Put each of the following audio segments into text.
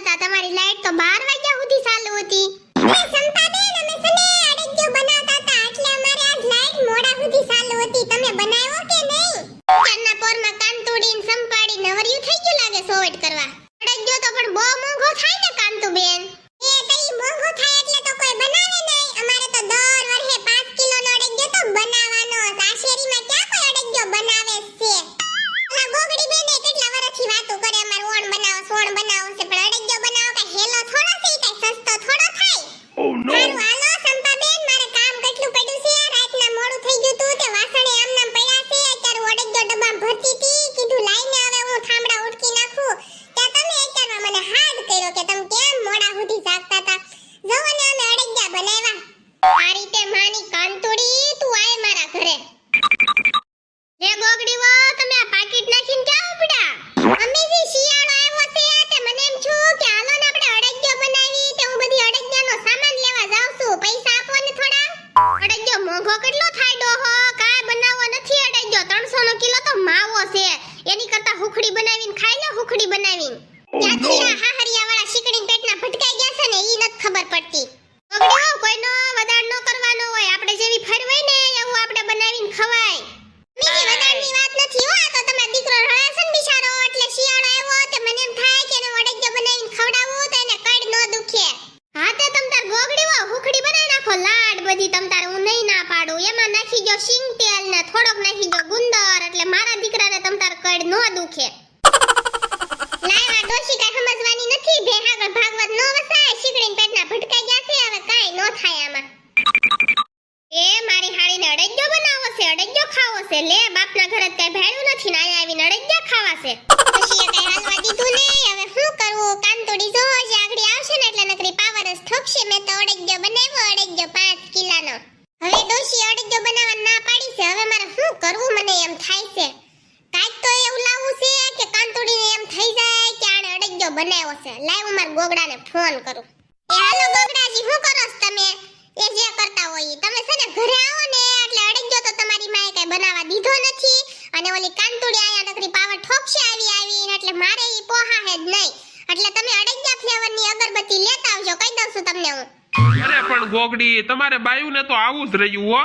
હતા, તમારી લાઈટ તો 12 વાગ્યા સુધી ચાલુ હતી. અરે સંતાબેન, અમે સને અડજ્જો બનાવતા હતા, એટલે અમારે આજ લાઈટ મોડા સુધી ચાલુ હતી. તમે બનાવ્યો કે નહીં? ચારના પોરમાં કાન તોડીને સંપાડી નવરિયું થઈ ગયું લાગે સોવેટ કરવા. અડગ્યો તો પણ બહુ મોંઘો થાય ને કાંતુ બેન ન દુખે. લાયવા ડોશી કઈ સમજવાની નથી ભેહાગળ ભાગવત નો વસાય શીકડીન પેટના ભટકાઈ ગયા છે, હવે કાંઈ નો થાય આમાં. એ મારી હાળીને અડગ્યો બનાવો છે, અડગ્યો ખાવો છે. લે, બાપના ઘરે જ કાંઈ નથી ને આવીને અડજ્જા ખાવા છે. ડોશીએ કઈ હાલવા દીધું ને હવે શું કરવું? કાનતોડી જો હજી આગળ આવશે ને એટલે નકરી પાવર જ ઠોકશે. મેં તો અડગ્યો બનાવ્યો, અડગ્યો પાંચ કિલાનો હવે ડોશી અડજ્જો બનાવવા ના પાડી છે હવે મારે શું કરવું મને એમ થાય છે કાંઈક તો એવું લાવવું છે કે કાંતોડીને એમ થઈ જાય કે આણે અડજ્જો બનાવ્યો છે. લાઈવ મારા ગોગડાને ફોન કરું. એ હાલો ગોગડાજી, શું કરો છો તમે? એ જે કરતા હોય તમે છે ને ઘરે આવો ને, એટલે અડજ્જો તો તમારી માએ કઈ બનાવવા દીધો નથી. અને ઓલી કાંતુડી આયા નકરી પાવર ઠોકશે આવી આવી એટલે મારે ઈ પોહા હે જ નહીં. એટલે તમે અડજ્જા ફ્લેવરની અગરબત્તી લેતા આવજો, કહી દઉં છું તમને હું. અરે પણ ગોગડી, તમારે બાયુને તો આવું જ રહ્યું હો.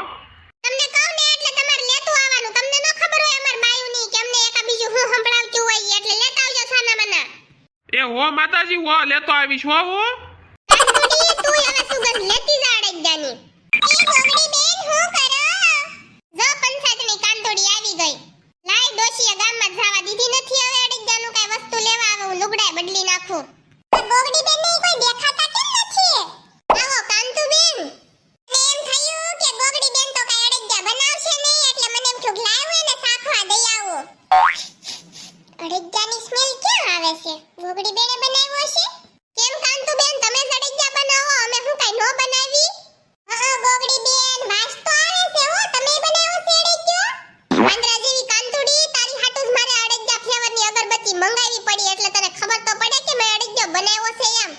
હો વસ્તુ લેવા આવે હું લુગડાય બદલી નાખું. ગોગડી બેન કોઈ દેખાતા સ્મેલ ક્યાં આવે છે? ગોગડી બેને બનાવ્યો છે? કેમ કાંતુબેન, તમે જ અડજ્જા બનાવો અમે હું કાંઈ નો બનાવી? હા ગોગડી બેન વાસ તો આવે છે હો તમે બનાવો અડજ્જો પાંદડા જેવી કાંતુડી, તારી હાટુ મારે અડજ્જા ફ્લેવરની અગરબત્તી મંગાવી પડી એટલે તને ખબર તો પડે કે મેં અડજ્જો બનાવ્યો છે એમ.